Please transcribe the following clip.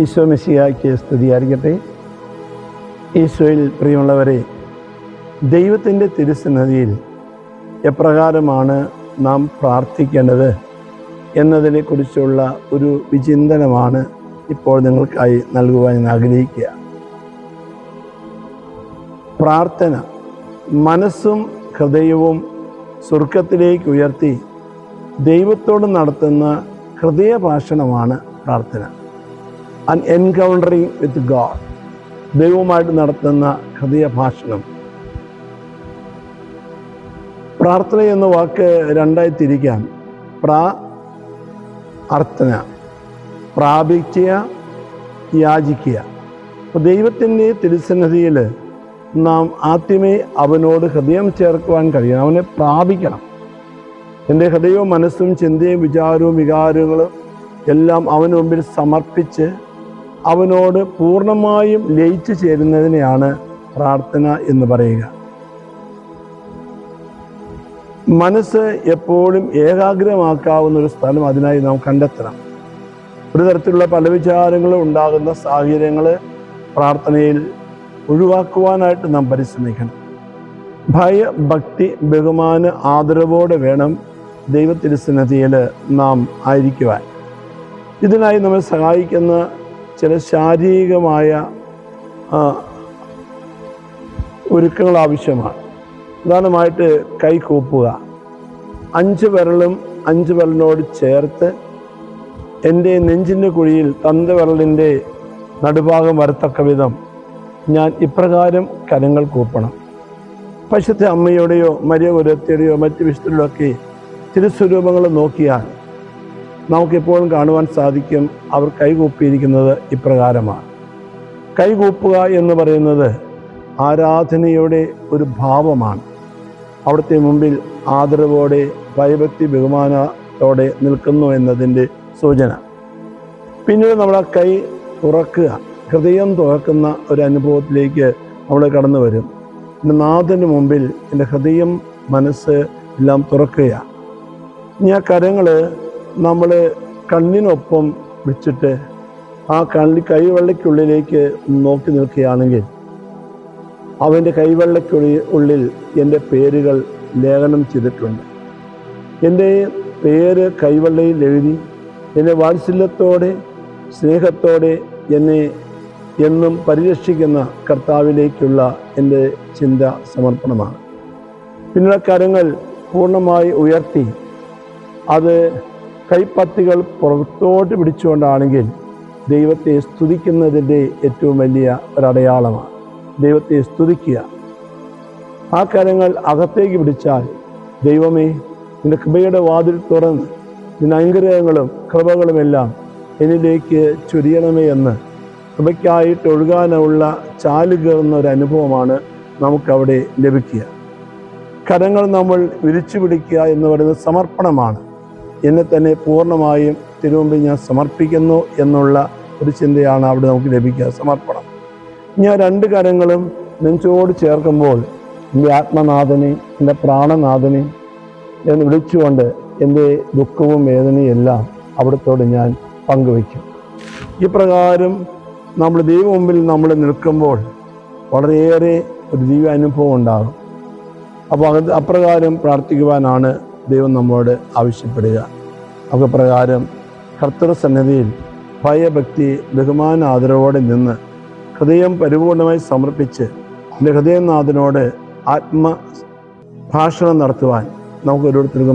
ഈശോ മെസ്സിയാക്കിയ സ്തുതിയായിരിക്കട്ടെ ഈശോയിൽ പ്രിയമുള്ളവരെ ദൈവത്തിന്റെ തിരുസന്നതിയിൽ എപ്രകാരമാണ് നാം പ്രാർത്ഥിക്കേണ്ടത് എന്നതിനെക്കുറിച്ചുള്ള ഒരു വിചിന്തനമാണ് ഇപ്പോൾ നിങ്ങൾക്കായി നൽകുവാൻ ഞാൻ ആഗ്രഹിക്കുക. പ്രാർത്ഥന മനസ്സും ഹൃദയവും സ്വർഗത്തിലേക്ക് ഉയർത്തി ദൈവത്തോട് നടത്തുന്ന ഹൃദയഭാഷണമാണ് പ്രാർത്ഥന. അൻ എൻകൗണ്ടറിങ് വിത്ത് ഗാഡ് ദൈവവുമായിട്ട് നടത്തുന്ന ഹൃദയഭാഷണം. പ്രാർത്ഥന എന്ന വാക്ക് രണ്ടായി തിരിക്കാം പ്രാ അർത്ഥന പ്രാപിക്കുക യാചിക്കുക. അപ്പോൾ ദൈവത്തിന്റെ തിരുസന്നിധിയിൽ നാം ആദ്യമേ അവനോട് ഹൃദയം ചേർക്കുവാൻ കഴിയണം. അവനെ പ്രാപിക്കണം. എന്റെ ഹൃദയവും മനസ്സും ചിന്തയും വിചാരവും വികാരങ്ങളും എല്ലാം അവന് മുമ്പിൽ സമർപ്പിച്ച് അവനോട് പൂർണമായും ലയിച്ചു ചേരുന്നതിനെയാണ് പ്രാർത്ഥന എന്ന് പറയുക. മനസ്സ് എപ്പോഴും ഏകാഗ്രമാക്കാവുന്ന ഒരു സ്ഥലം അതിനായി നാം കണ്ടെത്തണം. ഒരു തരത്തിലുള്ള പല വിചാരങ്ങളും ഉണ്ടാകുന്ന സാഹചര്യങ്ങൾ പ്രാർത്ഥനയിൽ ഒഴിവാക്കുവാനായിട്ട് നാം പരിശ്രമിക്കണം. ഭയ ഭക്തി ബഹുമാന ആദരവോടെ വേണം ദൈവത്തിരുസന്നതിയിൽ നാം ആയിരിക്കുവാൻ. ഇതിനായി നമ്മെ സഹായിക്കുന്ന ചില ശാരീരികമായ ഒരുക്കങ്ങൾ ആവശ്യമാണ്. പ്രധാനമായിട്ട് കൈ കൂപ്പുക. അഞ്ച് വിരലും അഞ്ച് വിരലിനോട് ചേർത്ത് എന്റെ നെഞ്ചിന്റെ കുഴിയിൽ തന്ത വിരലിന്റെ നടുഭാഗം വരത്തക്ക വിധം ഞാൻ ഇപ്രകാരം കരങ്ങൾ കൂപ്പണം. പശുത്തെ അമ്മയുടെയോ മരിയ ഗുരത്തിയുടെയോ മറ്റ് വിശുദ്ധരുടെയൊക്കെ തിരുസ്വരൂപങ്ങൾ നോക്കിയാൽ നമുക്കെപ്പോഴും കാണുവാൻ സാധിക്കും അവർ കൈകൂപ്പിയിരിക്കുന്നത് ഇപ്രകാരമാണ്. കൈകൂപ്പുക എന്ന് പറയുന്നത് ആരാധനയുടെ ഒരു ഭാവമാണ്. അവിടുത്തെ മുമ്പിൽ ആദരവോടെ ഭയഭക്തി ബഹുമാനത്തോടെ നിൽക്കുന്നു എന്നതിന്റെ സൂചന. പിന്നീട് നമ്മൾ ആ കൈ തുറക്കുക ഹൃദയം തുറക്കുന്ന ഒരു അനുഭവത്തിലേക്ക് നമ്മൾ കടന്നു വരും. എന്റെ നാഥന് മുമ്പിൽ എന്റെ ഹൃദയം മനസ്സ് എല്ലാം തുറക്കുക ഇനി ആ കരങ്ങൾ നമ്മൾ കണ്ണിനൊപ്പം വെച്ചിട്ട് ആ കണ്ണി കൈവെള്ളയ്ക്കുള്ളിലേക്ക് നോക്കി നിൽക്കുകയാണെങ്കിൽ അവന്റെ കൈവെള്ളയ്ക്കുള്ളിൽ ഉള്ളിൽ എന്റെ പേരുകൾ ലേഖനം ചെയ്തിട്ടുണ്ട്. എന്റെ പേര് കൈവെള്ളയിൽ എഴുതി എന്നെ വാത്സല്യത്തോടെ സ്നേഹത്തോടെ എന്നെ എന്നും പരിരക്ഷിക്കുന്ന കർത്താവിലേക്കുള്ള എന്റെ ചിന്ത സമർപ്പണമാണ്. പിന്നീട് കരങ്ങൾ പൂർണമായി ഉയർത്തി അത് കൈപ്പത്തികൾ പുറത്തോട്ട് പിടിച്ചുകൊണ്ടാണെങ്കിൽ ദൈവത്തെ സ്തുതിക്കുന്നതിന്റെ ഏറ്റവും വലിയ ഒരടയാളമാണ്. ദൈവത്തെ സ്തുതിക്കുക. ആ കരങ്ങൾ അകത്തേക്ക് പിടിച്ചാൽ ദൈവമേ നിന്റെ കൃപയുടെ വാതിൽ തുറന്ന് നിന്റെ അനുഗ്രഹങ്ങളും കൃപകളുമെല്ലാം എന്നിലേക്ക് ചൊരിയണമേ എന്ന് കൃപയ്ക്കായിട്ട് ഒഴുകാനുള്ള ചാലുകയറുന്ന ഒരു അനുഭവമാണ് നമുക്കവിടെ ലഭിക്കുക. കരങ്ങൾ നമ്മൾ വിരിച്ചു പിടിക്കുക എന്ന് പറയുന്നത് സമർപ്പണമാണ്. എന്നെ തന്നെ പൂർണമായും തിരുമുമ്പിൽ ഞാൻ സമർപ്പിക്കുന്നു എന്നുള്ള ഒരു ചിന്തയാണ് അവിടെ നമുക്ക് ലഭിക്കുക. സമർപ്പണം. ഞാൻ രണ്ട് കാര്യങ്ങളും നെഞ്ചോട് ചേർക്കുമ്പോൾ എന്റെ ആത്മനാഥനെ എന്റെ പ്രാണനാഥനെ എന്ന് വിളിച്ചുകൊണ്ട് എന്റെ ദുഃഖവും വേദനയും എല്ലാം അവിടത്തോട് ഞാൻ പങ്കുവയ്ക്കും. ഇപ്രകാരം നമ്മൾ ദൈവം മുമ്പിൽ നമ്മൾ നിൽക്കുമ്പോൾ വളരെയേറെ ഒരു ദിവ്യ അനുഭവം ഉണ്ടാകും. അപ്പോൾ അത് അപ്രകാരം പ്രാർത്ഥിക്കുവാനാണ് ദൈവം നമ്മോട് ആവശ്യപ്പെടുക. ഒക്കെ പ്രകാരം കർത്തൃ സന്നിധിയിൽ ഭയഭക്തി ബഹുമാന ആദരവോടെ നിന്ന് ഹൃദയം പരിപൂർണമായി സമർപ്പിച്ച് എന്റെ ഹൃദയനാഥനോട് ആത്മ ഭാഷണം നടത്തുവാൻ നമുക്ക് ഓരോരുത്തർക്കും